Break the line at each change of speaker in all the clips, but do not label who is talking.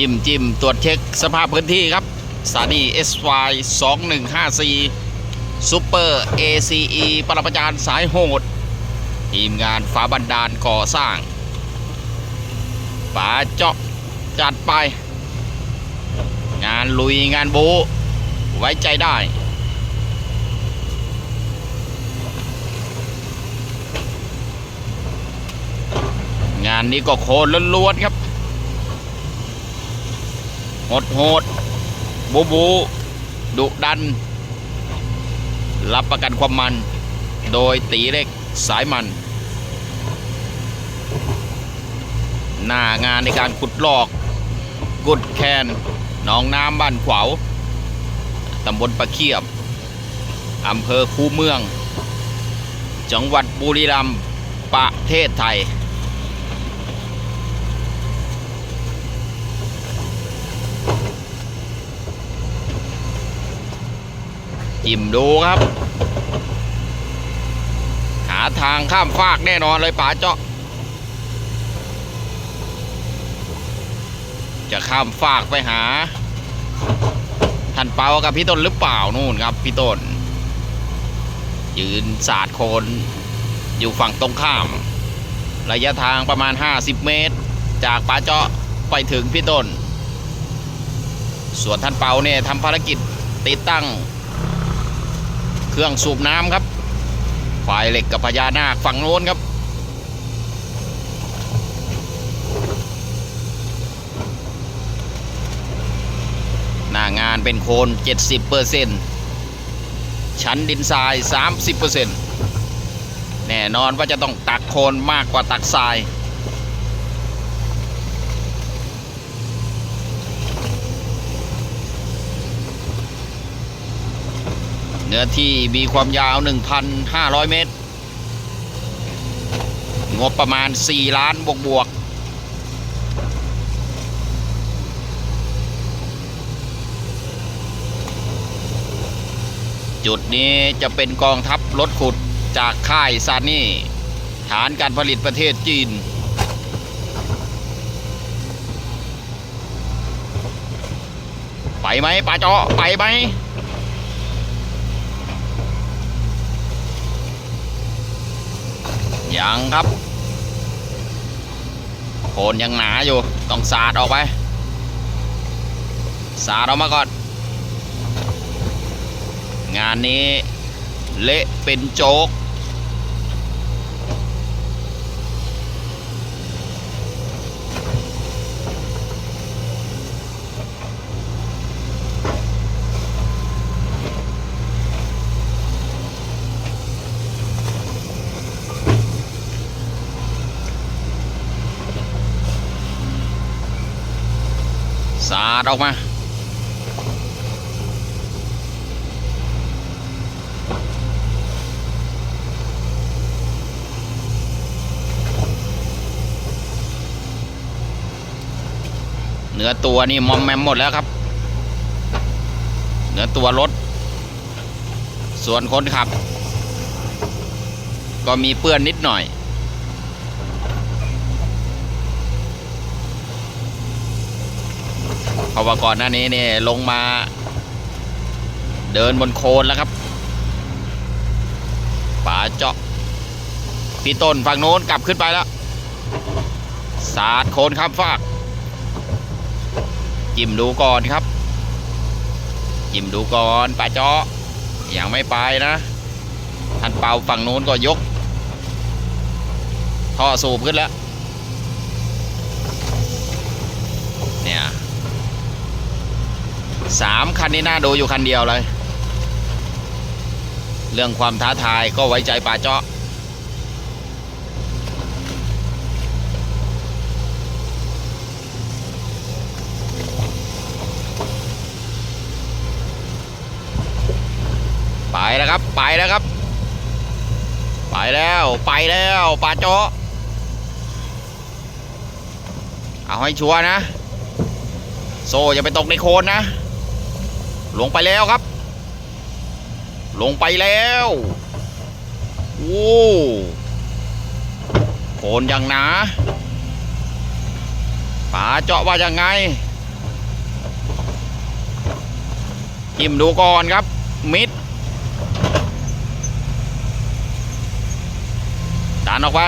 จิ้มจิ้มตรวจเช็คสภาพพื้นที่ครับสถานี SY 2154 Super ACE ปรมาจารย์สายโหด ทีมงานฝาบันดาลก่อสร้างป๋าเจาะจัดไป งานลุยงานบูไว้ใจได้งานนี้ก็โคนล้วนๆครับ หดโหดบูบูดุดัน รับประกันความมัน โดยตีเล็กสายมัน หน้างานในการขุดลอก กุดแคนหนองน้ำบ้านขวาวตำบลประเคียบอำเภอคูเมือง จังหวัดบุรีรัมย์ประเทศไทย จิ้มดูครับ หาทางข้ามฟากแน่นอนเลยป๋าเจาะ จะข้ามฟากไปหาท่านเปากับพี่ต้นหรือเปล่านู่นครับ พี่ต้น ยืนสาดโคนอยู่ฝั่งตรงข้าม ระยะทางประมาณ 50 เมตร จากป่าเจาะไปถึงพี่ต้น ส่วนท่านเปาเนี่ยทำภารกิจติดตั้ง เครื่องสูบน้ำครับฝ่ายเหล็กกับพญานาคฝั่งโน้นครับ หน้างานเป็นโคน 70เปอร์เซ็นชั้นดินทราย 30เปอร์เซ็นแน่นอนว่าจะต้องตักโคนมากกว่าตักทราย เนื้อที่มีความยาว 1,500 เมตร งบประมาณ 4 ล้านบวกบวกๆจุดนี้จะเป็นกองทัพรถขุดจากค่ายซานี่ ฐานการผลิตประเทศจีน ไปไหมป้าเจาะไปไหม ยังครับโคนยังหนาอยู่ ต้องสาดออกไป สาดออกมาก่อน งานนี้เละเป็นโจ๊กาดออกมาเนื้อตัวนี่มอมแมมหมดแล้วครับ เนื้อตัวรถ ส่วนคนขับ ก็มีเปื้อนนิดหน่อย เพราะว่าก่อนหน้านี้เนี่ยลงมา เดินบนโคลนแล้วครับป่าเจาะพี่ต้นฝั่งโน้นกลับขึ้นไปแล้ว สาดโคลนข้ามฟาก จิ้มดูก่อนครับ จิ้มดูก่อนป่าเจาะยังไม่ไปนะท่านเป่าฝั่งโน้นก็ยก ท่อสูบขึ้นแล้ว เนี่ย สามคันนี้น่าดูอยู่คันเดียวเลย เรื่องความท้าทายก็ไว้ใจป่าเจาะไปแล้วครับ ไปแล้วครับ ไปแล้วไปแล้วป่าเจาะเอาให้ชัวร์นะ โซ่อย่าไปตกในโคลนนะ ลงไปแล้วครับ ลงไปแล้วโอ้โคนยังหนาป๋าเจาะว่ายังไงจิ้มดูก่อนครับ มิด ดันออกไป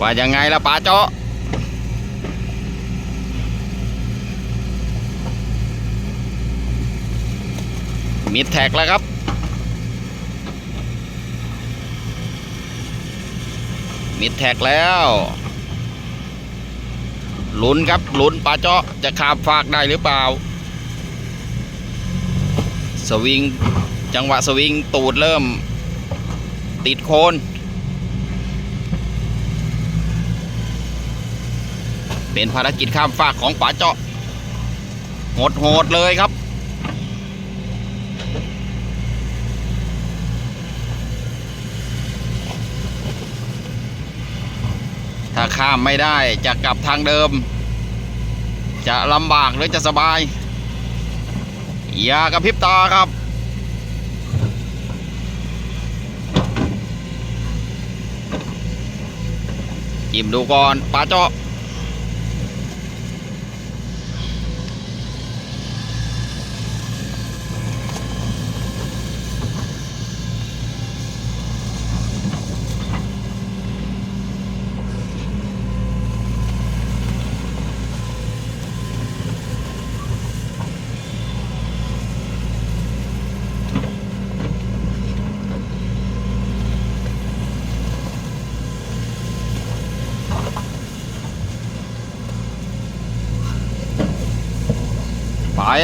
ว่ายังไงล่ะป๋าเจาะ มิดแท็กแล้วครับมิดแท็กแล้วลุ้นครับลุ้นปลาเจาะจะขาบฝากได้หรือเปล่า สวิงจังหวะสวิงตูดเริ่ม ติดโคนเป็นภารกิจข้ามฝากของป๋าเจาะโหดโหดๆเลยครับ ถ้าข้ามไม่ได้จะกลับทางเดิม จะลำบากหรือจะสบาย อย่ากระพริบตาครับจิ้มดูก่อนปลาเจาะ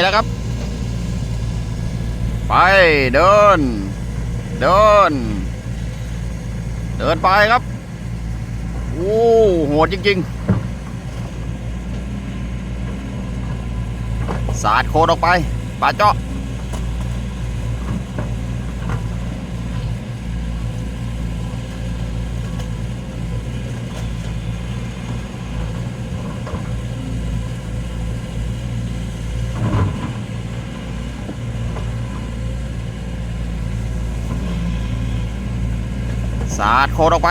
แล้วครับ ไปเดิน เดิน เดินไปครับโอ้โหดจริงๆ สาดโคดออกไปปลาเจาะ สาดโคดออกไป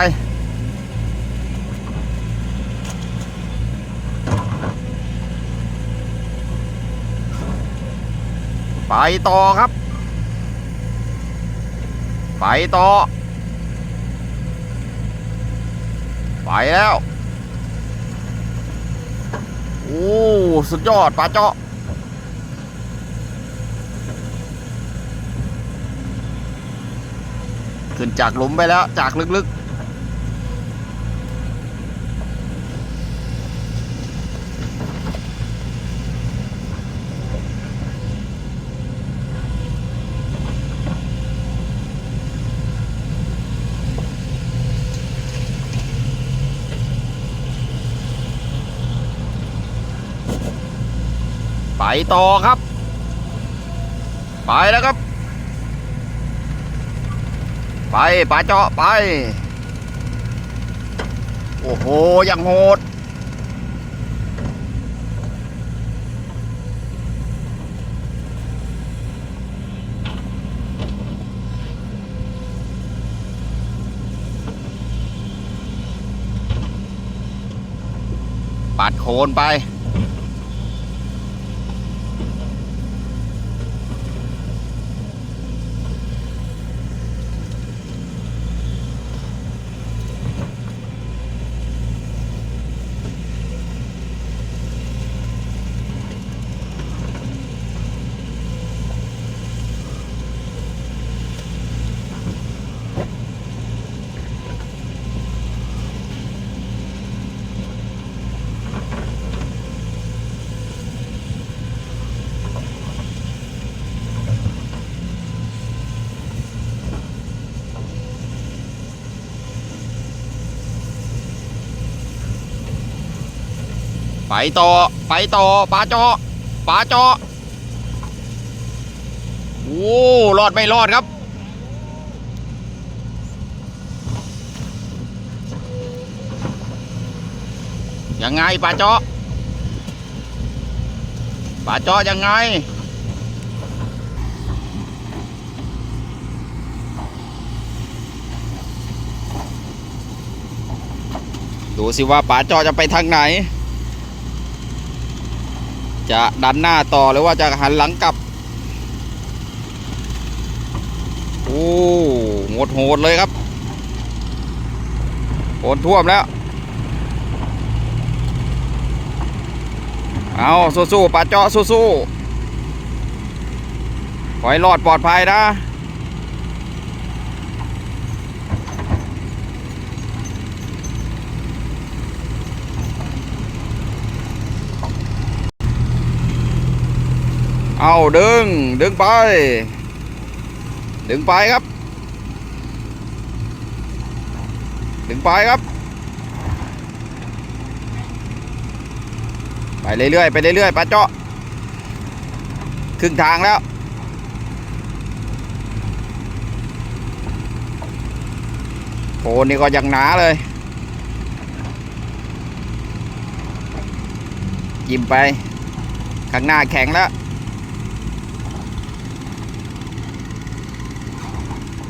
ไปต่อครับ ไปต่อ ไปแล้ว โอ้ สุดยอดปลาเจาะ ขึ้นจากหลุมไปแล้วจากลึกๆไปต่อครับ ไปแล้วครับ ไปปลาเจาะไป โอ้โหยังโหดปัดโคนไป ไปต่อ ไปต่อปลาจาะปลาจาะโอ้รอดไม่รอดครับ ยังไงปลาจาะปลาจาะยังไงดูสิว่าปลาจาะจะไปทางไหน จะดันหน้าต่อหรือว่าจะหันหลังกลับ โอ้โหดโหดเลยครับโหนท่วมแล้ว เอาสู้ๆปลาเจาะสู้ๆขอให้รอดปลอดภัยนะ เอาดึง ดึงไป ดึงไปครับ ดึงไปครับ ไปเรื่อยๆไปเรื่อยๆปลาเจาะครึ่งทางแล้วโคนนี่ก็ยังหนาเลยจิ้มไป ข้างหน้าแข็งแล้ว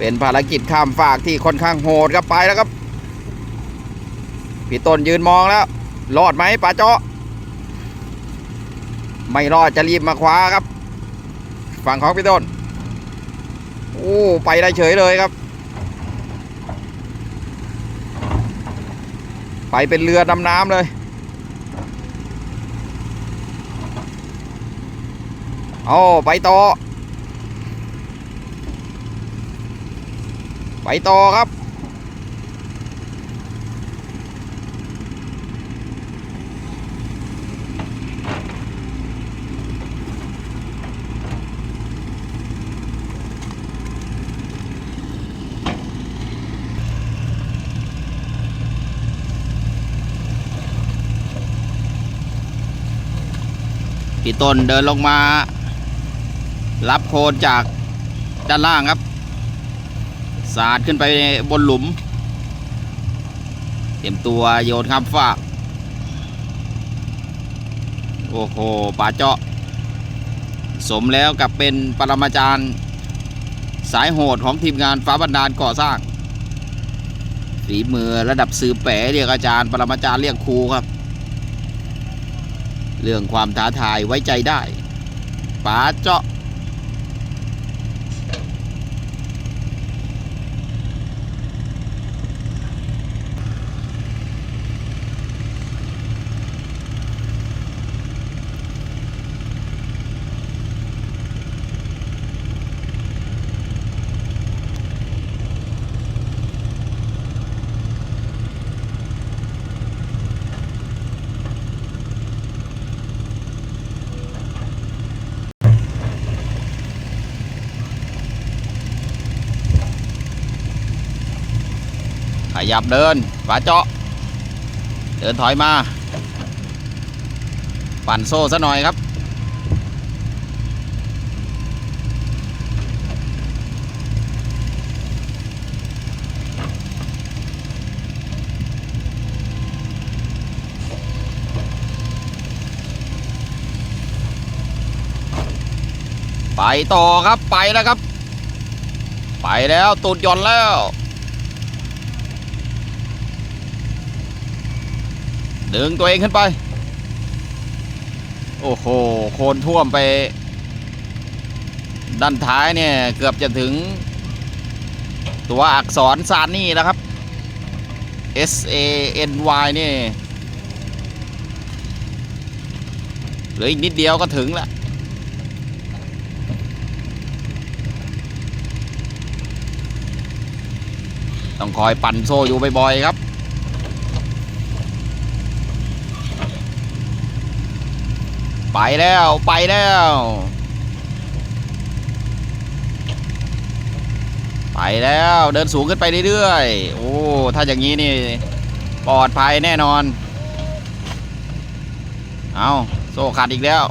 เป็นภารกิจข้ามฝากที่ค่อนข้างโหดครับไปแล้วครับ พี่ต้นยืนมองแล้ว รอดไหมปลาเจาะ ไม่รอดจะรีบมาคว้าครับ ฝั่งของพี่ต้น โอ้ไปได้เฉยเลยครับ ไปเป็นเรือดำน้ำเลย เอาไปต่อ ไปต่อครับ พี่ต้นเดินลงมา รับโคนจากด้านล่างครับ สาดขึ้นไปบนหลุม เตรียมตัวโยนข้ามฟากโอ้โหป่าเจาะ สมแล้วกับเป็นปรมาจารย์ สายโหดของทีมงานฟ้าบันดาลก่อสร้างฝีมือระดับสือแปะเรียกอาจารย์ ปรมาจารย์เรียกครูครับ เรื่องความท้าทายไว้ใจได้ป๋าเจาะ ยับเดินฝาเจาะ เดินถอยมา ปั่นโซ่ซะหน่อยครับ ไปต่อครับไปแล้วครับ ไปแล้วตูดหย่อนแล้ว ดึงตัวเองขึ้นไป โอ้โห โคนท่วมไป ด้านท้ายเนี่ย เกือบจะถึง ตัวอักษรซานนี่แล้วครับ S A N Y นี่เหลืออีกนิดเดียวก็ถึงแล้วต้องคอยปั่นโซ่อยู่บ่อยๆครับ ไปแล้วไปแล้ว ไปแล้วเดินสูงขึ้นไปเรื่อยๆ โอ้ ถ้าอย่างนี้นี่ ปลอดภัยแน่นอน เอาโซ่ขาดอีกแล้ว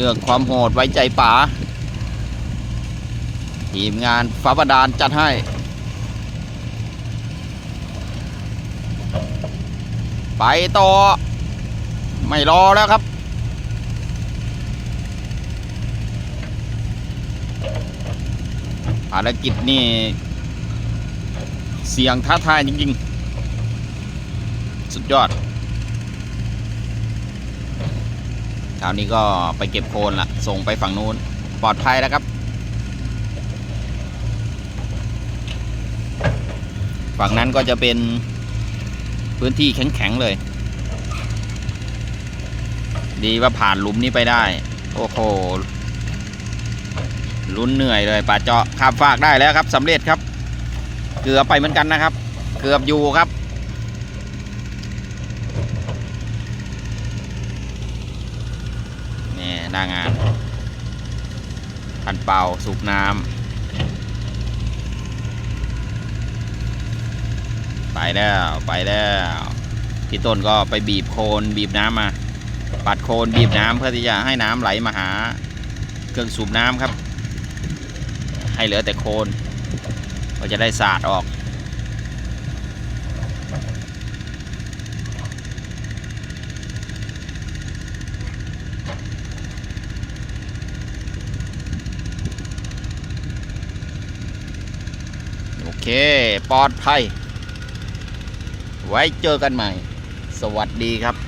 เรื่องความโหดไว้ใจป๋าทีมงานฟ้าบาดาลจัดให้ ไปต่อ ไม่รอแล้วครับภารกิจนี่ เสียงท้าทายจริง ๆ สุดยอด คราวนี้ก็ไปเก็บโคลนละส่งไปฝั่งนู้นปลอดภัยแล้วครับ ฝั่งนั้นก็จะเป็นพื้นที่แข็งๆเลย ดีว่าผ่านหลุมนี้ไปได้ โอ้โหลุ้นเหนื่อยเลยป่าเจาะข้ามฟากได้แล้วครับสำเร็จครับ เกือบไปเหมือนกันนะครับ เกือบอยู่ครับ น้างานคันเป่าสูบน้ำไปแล้วไปแล้วพี่ต้นก็ไปบีบโคลนบีบน้ำมา ปัดโคลนบีบน้ำเพื่อที่จะให้น้ำไหลมาหาเครื่องสูบน้ำครับ ให้เหลือแต่โคลนก็จะได้สาดออก เคปลอดภัย ไว้เจอกันใหม่ สวัสดีครับ